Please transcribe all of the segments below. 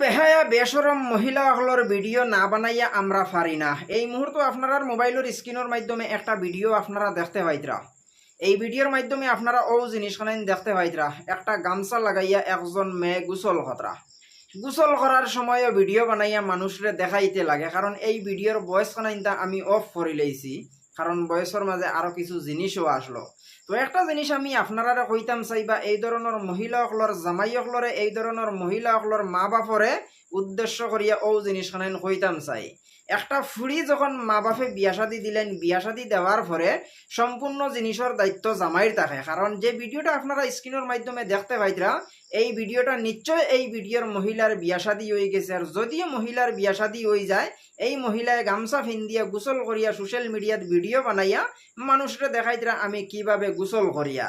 বেহায়া বেসরম মহিলাসকলের ভিডিও না বানাইয়া আমরা পারি না। এই মুহূর্তে আপনার মোবাইলের স্ক্রিনের মাধ্যমে একটা ভিডিও আপনারা দেখতে পাইতরা এই ভিডিওর মাধ্যমে আপনারা ও জিনিসখানে দেখতে পাইতরা একটা গামছা লাগাইয়া একজন মেয়ে গুসল খতরা গুসল করার সময় ভিডিও বানাইয়া মানুষরে দেখাইতে লাগে। কারণ এই ভিডিওর বয়স খানাইনটা আমি অফ করে লইছি কারণ বয়সের মাঝে আরও কিছু জিনিসও আসলো। তো একটা জিনিস আমি আপনারা কইতাম চাইবা এই ধরনের মহিলাসকলের জামাইসকলরে এই ধরনের মহিলাসকলের মা বাপরে উদ্দেশ্য করিয়া ও জিনিস কইতাম চাই। একটা ফুড়ি যখন মা বাপে বিয়া শাদি দিলেন, বিয়া শাদি দেওয়ার পরে সম্পূর্ণ জিনিসের দায়িত্ব জামাইর থাকে কারণ যে ভিডিওটা আপনারা স্ক্রিনের মাধ্যমে দেখতে পাইতরা, এই ভিডিওটা নিশ্চয় এই ভিডিওর মহিলার বিয়া শাদি হয়ে গেছে। আর যদিও মহিলার বিয়া শাদি হয়ে যায়, এই মহিলায় গামছা ফিন্দিয়া গোসল করিয়া সোশ্যাল মিডিয়াত ভিডিও বানাইয়া মানুষরে দেখাইতরা আমি কীভাবে গোসল করিয়া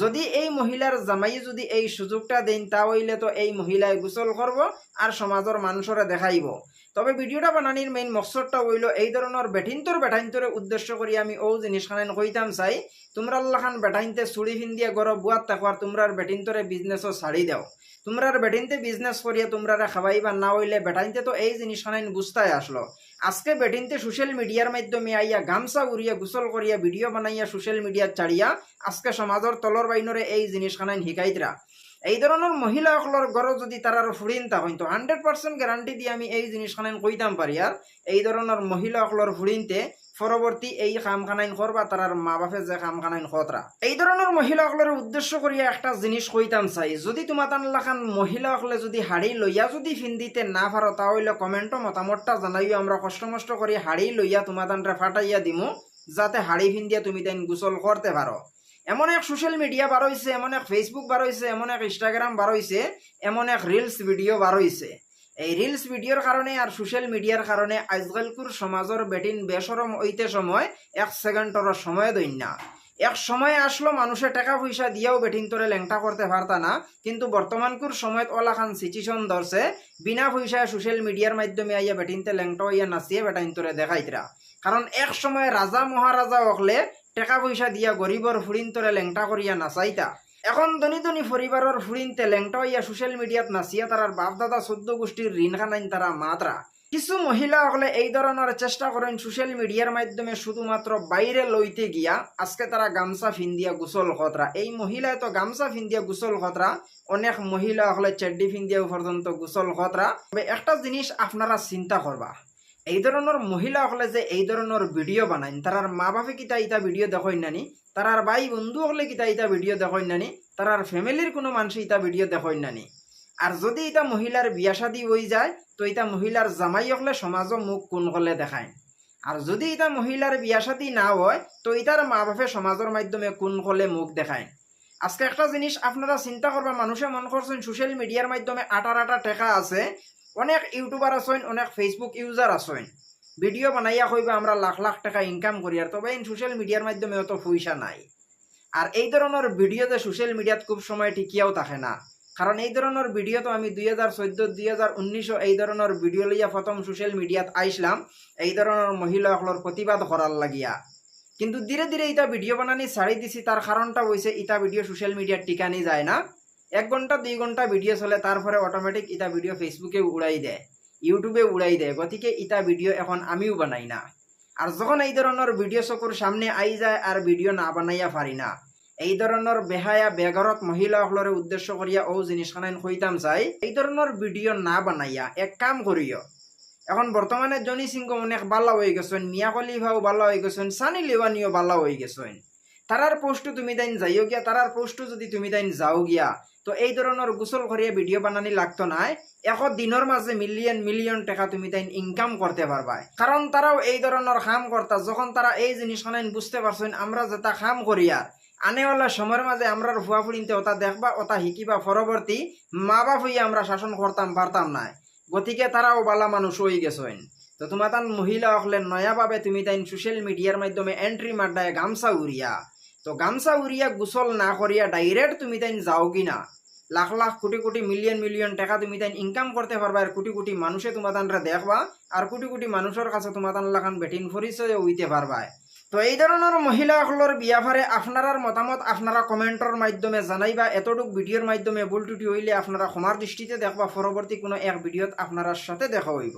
যদি এই মহিলার জামাই যদি এই সুযোগটা দেন তা হইলে তো এই মহিলায় গোসল করব আর সমাজের মানুষরে দেখাইব। তবে ভিডিওটা বানানির মেইন মকসদটা হইল এই ধরনের বেঠিন্তর বেঠাইন্তরে উদ্দেশ্য করি আমি ও জিনিস জিনিসখান কইতাম চাই, তোমরা আল্লাহান বেঠাইনতে চুড়ি ফিন্দিয়া গর বুয়াত থাকবার তোমরার বেঠিন্তরে বিজনেসও ছাড়ি দাও। তোমরার বেঠিনতে বিজনেস করিয়া তোমরা খাবাইবা না হইলে বেঠাইনতে তো এই জিনিস জিনিসখান বুঝতাই আসলো। আজকে বেটিনতে সোশ্যাল মিডিয়ার মাধ্যমে আইয়া গামছা উড়িয়া গোসল করিয়া ভিডিও বানাইয়া সোশ্যাল মিডিয়াত ছাড়িয়া আজকে সমাজের তলর বাইনরে এই জিনিস জিনিসখানাইন শিকাইতরা। এই ধরনের মহিলাসকলের ঘর যদি তারার ফুরিন তা হইতো হান্ড্রেড পার্সেন্ট গ্যারান্টি দিয়ে আমি এই জিনিসখানাইন কইতাম পারি আর এই ধরনের মহিলাসকলের ফুরিনতে পরবর্তী এই কামখানাইন করবা তারার মা বাপে যে কামখানাইন খতরা এই ধরনের মহিলাসকলের উদ্দেশ্য করিয়া একটা জিনিস কইতাম চাই। যদি তোমার লাখান মহিলাসকলে যদি হাড়ি লইয়া যদি ফিন্দিতে না পারো তাহলে কমেন্টও মতামতটা জানাইও, আমরা কষ্ট মষ্ট করে হাড়ি লইয়া তোমার ফাটাইয়া দিমু, যাতে হাড়ি ফিন্দিয়া তুমি তাই গোসল করতে পারো এমন এক সোশ্যাল মিডিয়া বার হয়েছে এমন এক ফেসবুক বার হয়েছে এমন এক ইনস্টাগ্রাম বার হয়েছে এমন এক রিলস ভিডিও বার হয়েছে এই রিলস ভিডিওর কারণে আর সোশ্যাল মিডিয়ার কারণে আজকালকুর সমাজের বেটিন বেসরম হইতে সময় এক সেকেন্ডর সময় দইন না এক সময় আসলো মানুষের টাকা পয়সা দিয়েও বেটিন তোরে ল্যাংটা করতে পারতা না, কিন্তু বর্তমানকুর সময়ত ওলাখান সিচুয়েশন ধরছে বিনা পয়সায় সোশ্যাল মিডিয়ার মাধ্যমে আইয়া বেটিনতে ল্যাংটা হইয়া নাচিয়ে বেটাইন তোরে দেখাইতরা কারণ এক সময় রাজা মহারাজা হকলে টাকা পয়সা দিয়া গরিবর ফুরিন তোরে ল্যাংটা করিয়া নাচাইতা। এখন ধনী ধনী পরিবারের ফুরিনতে ল্যাংটা হইয়া সোশ্যাল মিডিয়াত নাচিয়া তারার বাপ দাদা চোদ্দ গোষ্ঠীর ঋণ খানাইন তারা মাত্রা কিছু মহিলা হলে এই ধরনের চেষ্টা করেন সোশ্যাল মিডিয়ার মাধ্যমে শুধুমাত্র বাইরে লইতে গিয়া আজকে তারা গামছা ফিন্দিয়া গোসল খতরা এই মহিলায় তো গামছা ফিন্দিয়া গোসল খতরা অনেক মহিলা হলে চেড্ডি ফিন্দিয়া পর্যন্ত গোসল খতরা তবে একটা জিনিস আপনারা চিন্তা করবা। এই ধরনের মহিলা হলে যে এই ধরনের ভিডিও বানাইন তারার মা বাপে কিতা ইতা ভিডিও দেখেন নানি তারার ভাই বন্ধু হলে কিতা ইতা ভিডিও দেখেন নানি তারার ফ্যামিলির কোনো মানুষ ইতা ভিডিও দেখেন নানি। আর যদি এটা মহিলার বিয়া শাদী হয়ে যায়, তো এটা মহিলার জামাই হলে সমাজ মুখ কোন হলে দেখায়? আর যদি এটা মহিলার বিয়া শাদী না হয়, তো এটার মা বাপে সমাজের মাধ্যমে কোন হলে মুখ দেখায়? আজকে একটা জিনিস আপনারা চিন্তা করবা মানুষে মন করছেন সোশ্যাল মিডিয়ার মাধ্যমে আটার আটা টেকা আছে অনেক ইউটিউবার আছেন, অনেক ফেসবুক ইউজার আছেন। ভিডিও বানাইয়া কইবা আমরা লাখ লাখ টাকা ইনকাম করি, আর তবে সোশ্যাল মিডিয়ার মাধ্যমে অত পয়সা নাই। আর এই ধরনের ভিডিওতে সোশ্যাল মিডিয়াত খুব সময় টিকিয়াও থাকে না। কারণ এই ধরনের ভিডিও তো আমি দুই হাজার চোদ্দ, দুই হাজার উনিশও এই ধরনের ভিডিও লইয়া প্রথম সোশ্যাল মিডিয়াত আইসলাম, এই ধরনের মহিলাসকলের প্রতিবাদ করার লাগিয়া। কিন্তু ধীরে ধীরে ইটা ভিডিও বানানি ছাড়ি দিছি, তার কারণটা হয়েছে ইটা ভিডিও সোশ্যাল মিডিয়ার টিকানি যায় না। এক ঘণ্টা, দুই ঘণ্টা ভিডিও চলে তারপরে অটোমেটিক ইটা ভিডিও ফেসবুকে উড়াই দেয় ইউটিউবে উড়াই দেয়, গতিকে ইটা ভিডিও এখন আমিও বানাই না। আর যখন এই ধরনের ভিডিও চকুর সামনে আই যায় আর ভিডিও না বানাইয়া পারি না, এই ধরনের বেহায়া বেগরত মহিলাসকলরে উদ্দেশ্য করিয়া ও জিনিসখান কইতাম চাই এই ধরনের ভিডিও না বানাইয়া এক কাম করিও এখন বর্তমানে জনি সিংহ অনেক বালা হয়ে গেছেন মিয়া কলিভাও বালা হয়ে গেছেন সানি লিওয়ানিও বালা হয়ে গেছেন। তারার পোস্টও তুমি তাইন যাইও গিয়া তারার পোস্টও যদি তুমি তাইন যাও গিয়া, তো এই ধরনের গোসল করিয়া ভিডিও বানানি লাগতো নাই। এশ দিনের মাঝে মিলিয়ন মিলিয়ন টাকা তুমি তাই ইনকাম করতে পারবা কারণ তারাও এই ধরনের কাম করতা যখন তারা এই জিনিসখান বুঝতে পারছেন আমরা যেটা কাম করিয়া আনেওয়ালা সময়ের মাঝে আমরা ভুয়া ফুড়িনতে ওটা দেখবা, ওটা শিকিবা পরবর্তী মা বাপ হইয়া আমরা শাসন করতাম পারতাম না গতিকে তারাও বালা মানুষ হয়ে গেছেন তো তোমার তান মহিলা হলে নয়াভাবে তুমি তাই সোশ্যাল মিডিয়ার মাধ্যমে এন্ট্রি মারডায় গামছা উড়িয়া তো গামছা উড়িয়া গোসল না করিয়া ডাইরেক্ট তুমি তাই যাও কিনা। লাখ লাখ কোটি কোটি মিলিয়ন মিলিয়ন টাকা তুমি তাই ইনকাম করতে পারবা আর কোটি কোটি মানুষে তোমার তানরা দেখবা আর কোটি কোটি মানুষের কাছে তোমার তান লাখান বেটিন পরিচয় হইতে পারবা। তো এই ধরনের মহিলাসকলের বিয়াভারে আপনারার মতামত আপনারা কমেন্টর মাধ্যমে জানাইবা। এতটুক ভিডিওর মাধ্যমে ভুল টুটি হইলে আপনারা ক্ষমার দৃষ্টিতে দেখবা। পরবর্তী কোনো এক ভিডিওত আপনার সাথে দেখা হইব।